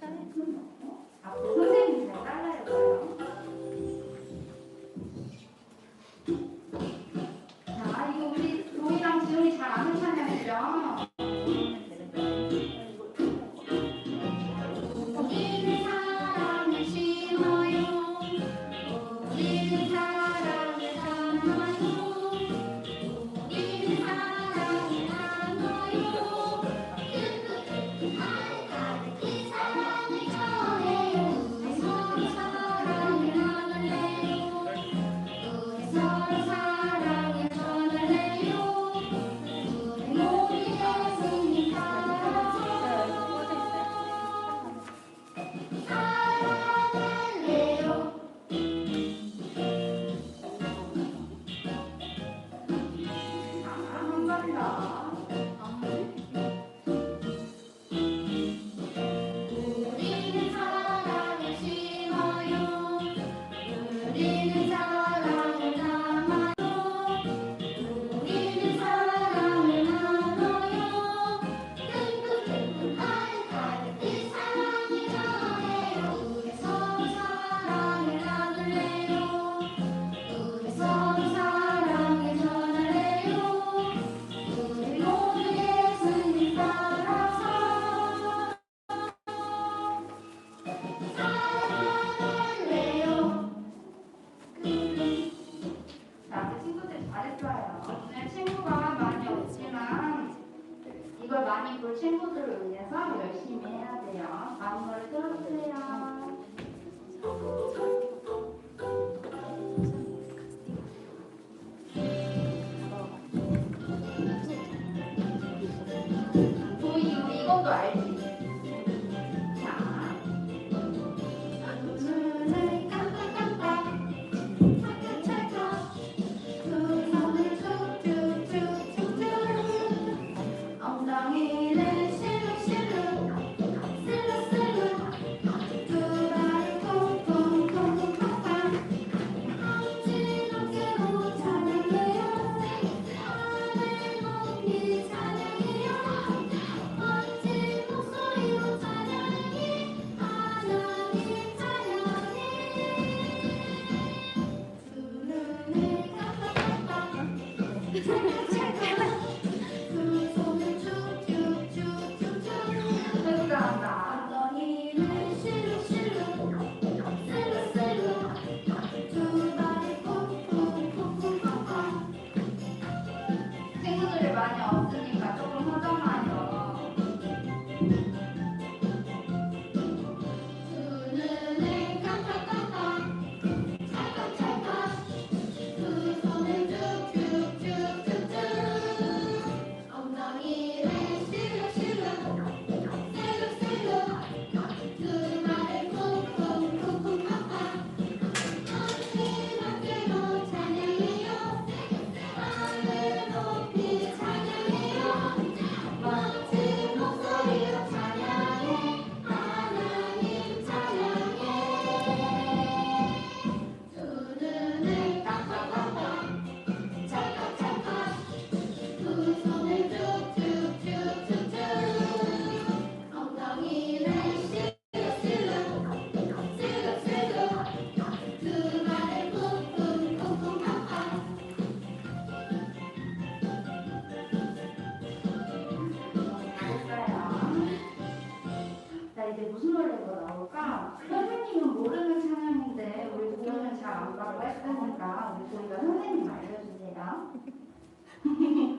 선생님 잘 잘라요. 친구들을 위해서 열심히 해야 돼요. 마음을 틀어주세요. フフフ。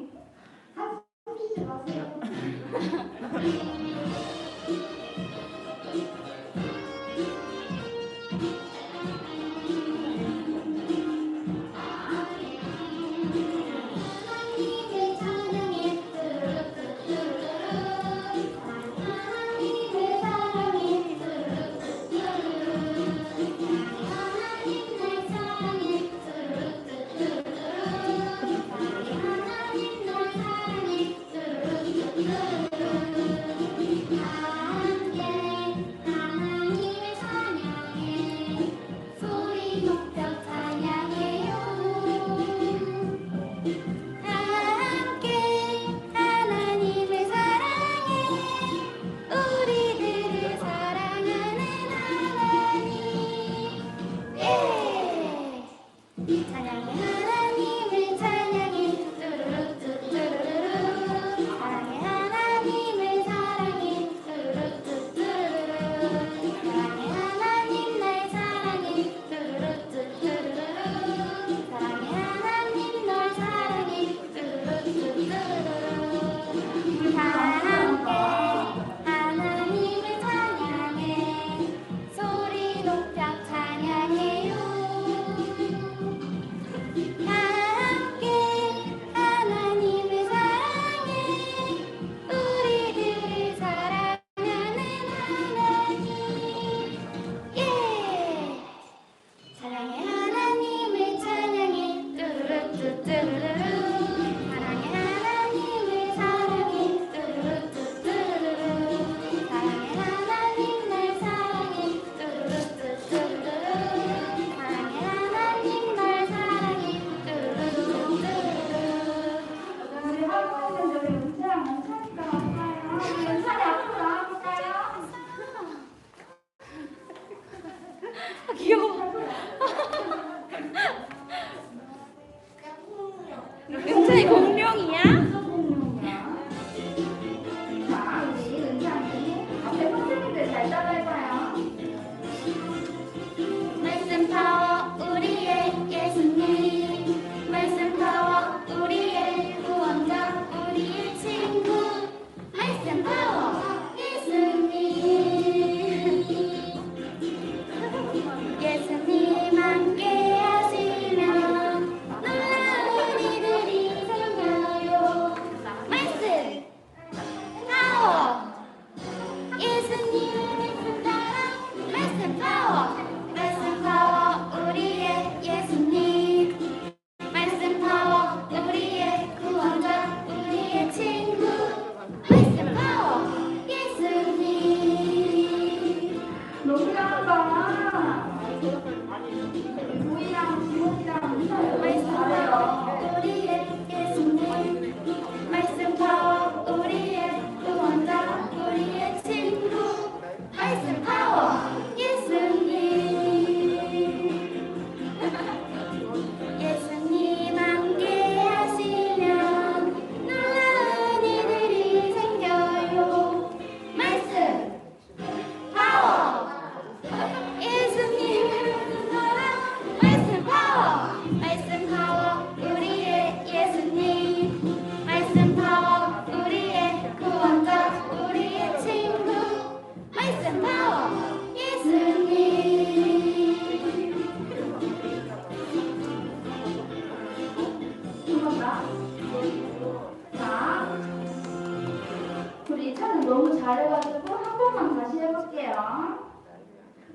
볼게요.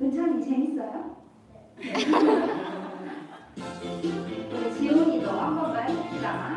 은찬이 재밌어요? 네. 지훈이도 한번 말해봅시다.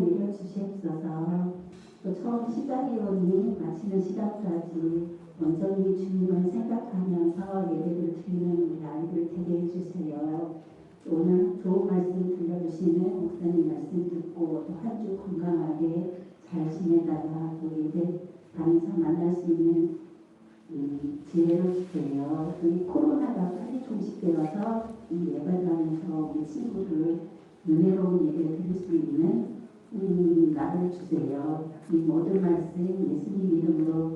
내려주시옵소서. 또 처음 시작이오니 마치는 시간까지 온전히 주님을 생각하면서 예배를 드리는 우리 아이들 되게 해주세요. 오늘 좋은 말씀 들려주시는 목사님 말씀 듣고 또 한 주 건강하게 잘 지내다가 또 예배 다니서 만날 수 있는 음, 지혜를 주세요. 이 코로나가 빨리 종식되어서 이 예배당에서 우리 친구들 은혜로운 예배 드릴 수 있는 음, 날을 주세요. 이 모든 말씀 예수님 이름으로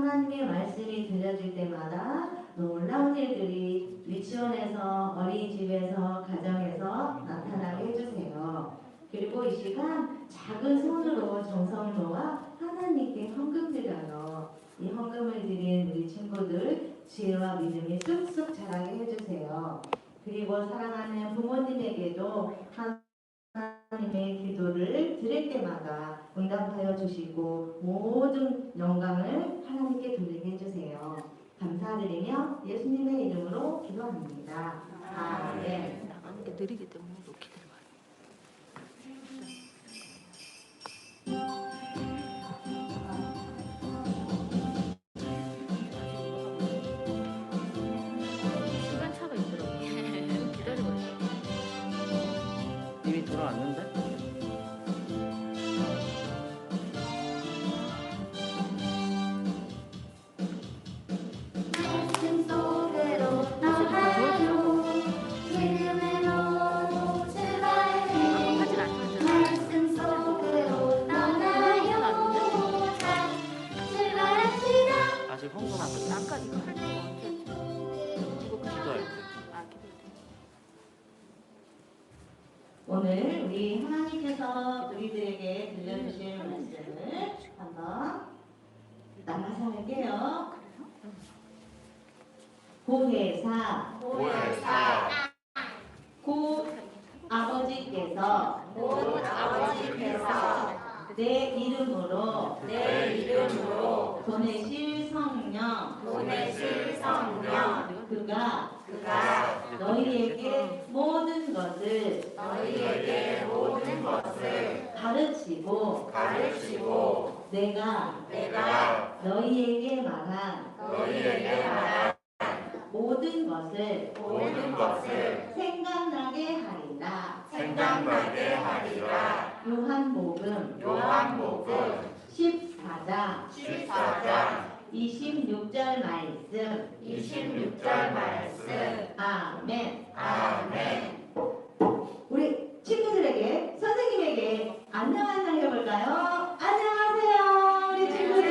하나님의 말씀이 들려질 때마다 놀라운 일들이 유치원에서 어린이집에서 가정에서 나타나게 해주세요. 그리고 이 시간 작은 손으로 정성을 모아 하나님께 헌금 드려요. 이 헌금을 드린 우리 친구들 지혜와 믿음이 쑥쑥 자라게 해주세요. 그리고 사랑하는 부모님에게도 하나님의 기도를 드릴 때마다 응답하여 주시고 모든 영광을 하나님께 돌리게 해주세요. 감사드리며 예수님의 이름으로 기도합니다. 아멘. 느리기 때문에 곧 아버지께서 내 이름으로. 내 이름으로. 보내실 성령. 보내실 성령. 그가 그가 너희에게 모든 것을 너희에게 모든 것을 가르치고 가르치고 내가 내가 너희에게 말한 너희에게 말한 모든 것을 모든 것을 생각나게 하리라. 생각나게 하리라. 요한복음 요한복음 14장 14장 26절 말씀 26절 말씀 아멘. 아멘 우리 친구들에게 선생님에게 안녕 한번 해볼까요? 안녕하세요 우리 친구들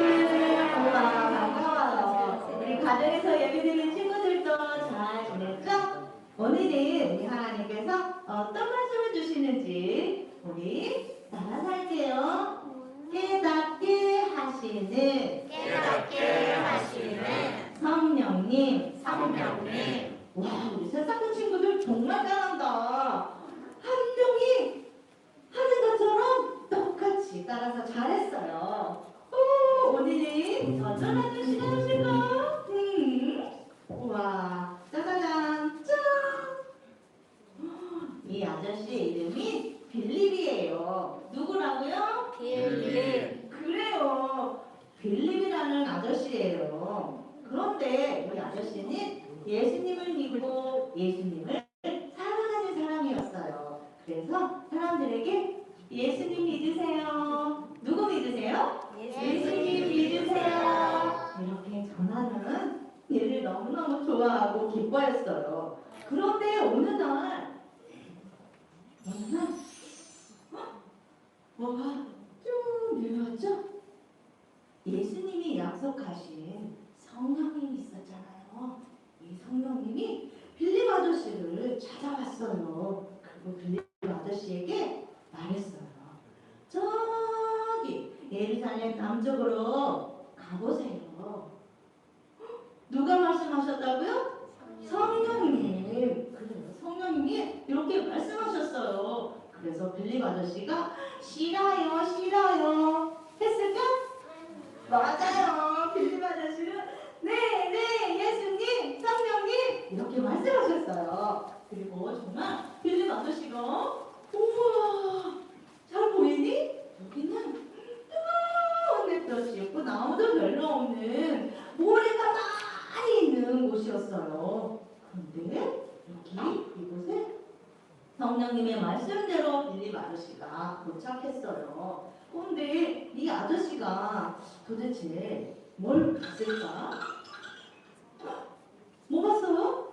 우와 반가워요 우리 가정에서 예배드리는 친구들도 잘 지냈죠? 오늘은 우리 하나님께서 어떤 말씀을 주시는지 우리 따라갈게요 깨닫게 하시는 깨닫게 하시는 성령님 성령님 와, 우리 새싹한 친구들 정말 잘한다. 한 명이 하는 것처럼 똑같이 따라서 잘했어요. 오, 오늘은 어떤 아저씨가 오실까? 음, 우와, 짜자잔, 짠! 이 아저씨의 이름이 빌립이에요. 누구라고요? 빌립 그래요. 빌립이라는 아저씨예요. 그런데 우리 아저씨는 예수님을 믿고 예수님을 사랑하는 사람이었어요. 그래서 사람들에게 예수님 믿으세요. 누구 믿으세요? 예수님 믿으세요. 이렇게 전하는 얘를 너무너무 좋아하고 기뻐했어요. 그런데 어느 날, 어느 날, 헉! 뭐가 쭉 내려왔죠? 예수님이 약속하신 성령님이 있었잖아요. 이 성령님이 빌립 아저씨를 찾아왔어요. 그리고 빌립 아저씨에게 말했어요. 저기 예루살렘 남쪽으로 가보세요. 누가 말씀하셨다고요? 성령님. 그래요. 성령님이 이렇게 말씀하셨어요. 그래서 빌립 아저씨가 싫어요, 싫어요. 했을까? 맞아요. 빌립 아저씨는 네, 네, 예수님, 성령님 이렇게 말씀하셨어요. 그리고 정말 빌립 아저씨가 우와, 잘 보이니? 여기는 뜨거운 햇볕이었고 나무도 별로 없는 모래가 많이 있는 곳이었어요. 그런데 여기 이곳에 성령님의 말씀대로 빌립 아저씨가 도착했어요. 그런데 이 아저씨가 도대체 뭘 봤을까? 뭐 봤어요?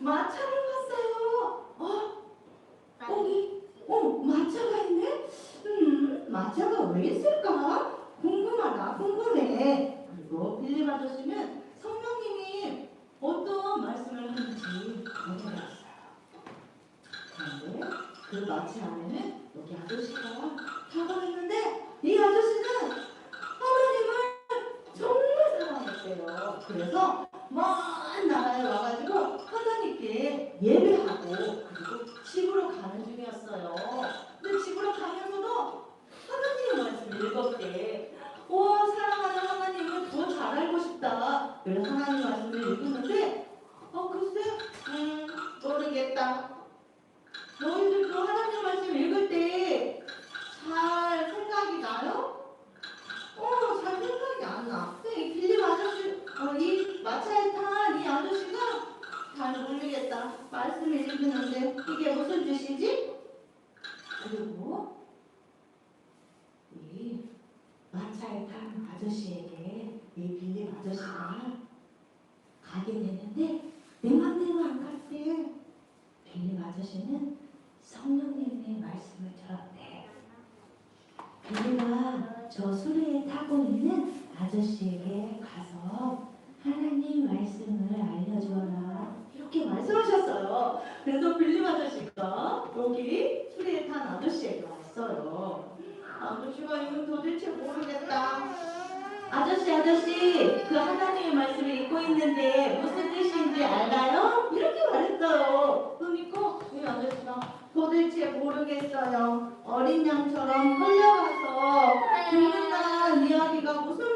마차를 봤어요. 어? 거기, 어, 마차가 있네? 음, 마차가 왜 있을까? 궁금하다, 궁금해. 그리고 빌립 아저씨는 성령님이 어떤 말씀을 하는지. 그런데 그 마차 안에는 여기 아저씨가 타고 있는데 이 아저씨는 하나님을 정말 사랑했대요. 그래서 와가지고 하나님께 예배하고 그리고 집으로 가는 중이었어요. 근데 집으로 가면서도 하나님의 말씀 읽었대. 와 사랑하는 하나님을 더 잘 알고 싶다. 그래서 하나님 말씀을 읽었는데 어 글쎄 음 모르겠다. 너희들도 하나님 말씀 읽을 때 잘 생각이 나요? 어, 잘 생각이 안 나. 근데 이 빌립 아저씨, 어, 이 마차에 탄 이 아저씨가 잘 모르겠다. 말씀을 읽는데 이게 무슨 뜻이지? 그리고 이 마차에 탄 아저씨에게 이 빌립 아저씨가 가게 되는데 내 맘대로 안 갔대. 빌립 아저씨는 성령님의 말씀을 들었대. 빌리가 저 수레에 타고 있는 아저씨에게 가서 하나님 말씀을 알려주어라. 이렇게 말씀하셨어요. 그래서 빌립 아저씨가 여기 수리에 탄 아저씨에게 왔어요. 아저씨가 이건 도대체 모르겠다. 아저씨 아저씨 그 하나님의 말씀을 읽고 있는데 무슨 뜻인지 알아요? 이렇게 말했어요. 그러니까 이 아저씨가 도대체 모르겠어요. 어린 양처럼 끌려가서 죽는다는 이야기가 무슨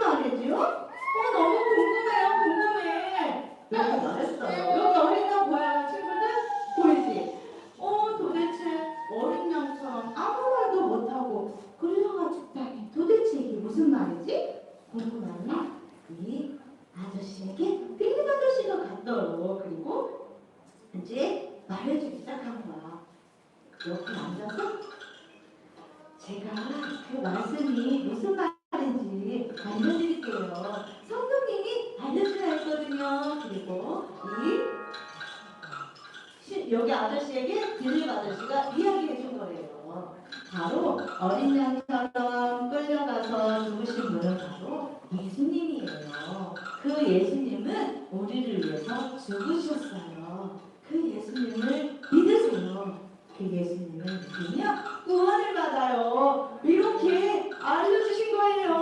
어린 양처럼 끌려가서 죽으신 분은 바로 예수님이에요. 그 예수님은 우리를 위해서 죽으셨어요. 그 예수님을 믿으세요. 그 예수님을 믿으면 구원을 받아요. 이렇게 알려주신 거예요.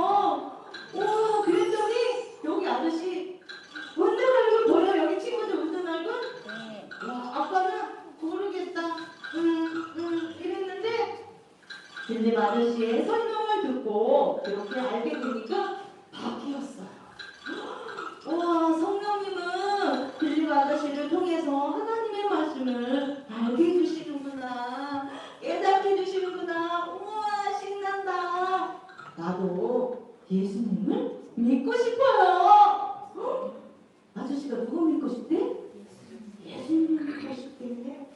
와, 그랬더니 여기 아저씨 웃는 얼굴 보여? 여기 친구들 웃는 얼굴? 네. 와, 아빠는 모르겠다. 음, 음, 이랬는데 빌립 아저씨의 설명을 듣고 이렇게 알게 되니까 바뀌었어요. 와, 성령님은 빌립 아저씨를 통해서 하나님의 말씀을 알게 해주시는구나. 깨닫게 해주시는구나. 우와, 신난다. 나도 예수님을 믿고 싶어요. 헉, 아저씨가 누구 믿고 싶대? 예수님 믿고 싶대.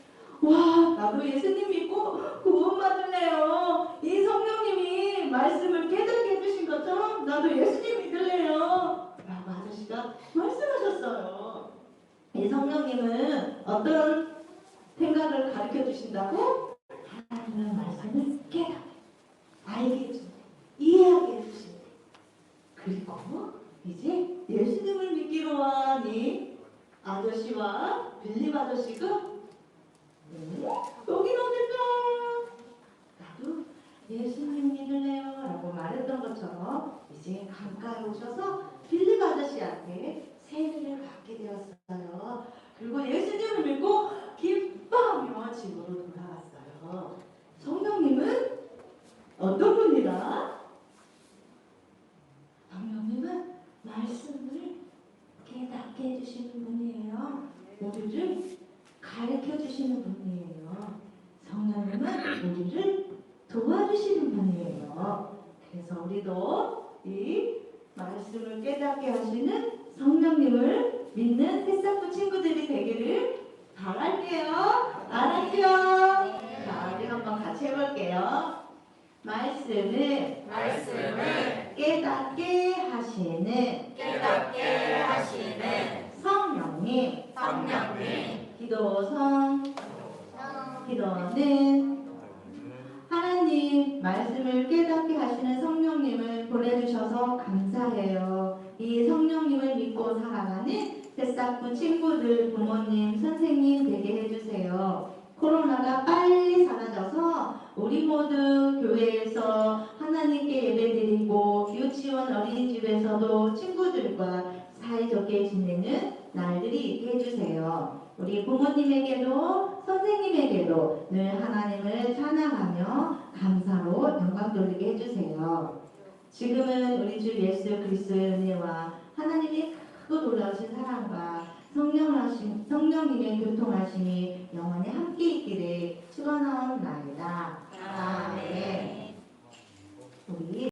와, 나도 예수님 믿고 구원 받을래요. 이 성령님이 말씀을 깨닫게 해주신 것처럼 나도 예수님 믿을래요. 라고 아저씨가 말씀하셨어요. 이 성령님은 어떤 생각을 가르쳐 주신다고? 하나님의 말씀을 깨닫게, 알게 해준대, 이해하게. 그리고 이제 예수님을 믿기로 한이 아저씨와 빌립 아저씨가 어? 여긴 어딜까? 나도 예수님 믿을래요 라고 말했던 것처럼 이제 강가에 오셔서 빌립 아저씨한테 세례를 받게 되었어요. 그리고 예수님을 믿고 기뻐하며 집으로 돌아갔어요. 성령님은 어떤 분이다? 성령님은 말씀을 깨닫게 해주시는 분이에요. 우리를 가르쳐 주시는 분이에요. 성령님은 우리를 도와주시는 분이에요. 그래서 우리도 이 말씀을 깨닫게 하시는 성령님을 믿는 새싹부 친구들이 되기를 바랄게요. 알았죠? 자, 우리 한번 같이 해볼게요. 말씀을 말씀을 깨닫게 하시는 깨닫게 하시는 성령님 성령님 기도성 기도는 하나님 말씀을 깨닫게 하시는 성령 보내주셔서 감사해요. 이 성령님을 믿고 살아가는 새싹부 친구들, 부모님, 선생님 되게 해주세요. 코로나가 빨리 사라져서 우리 모두 교회에서 하나님께 예배드리고 유치원 어린이집에서도 친구들과 사이좋게 지내는 날들이 해주세요. 우리 부모님에게도 선생님에게도 늘 하나님을 찬양하며 감사로 영광 돌리게 해주세요. 지금은 우리 주 예수 그리스도의 은혜와 하나님의 크고 놀라우신 사랑과 성령하신, 성령님의 교통하심이 영원히 함께 있기를 축원하옵나이다. 아멘. 우리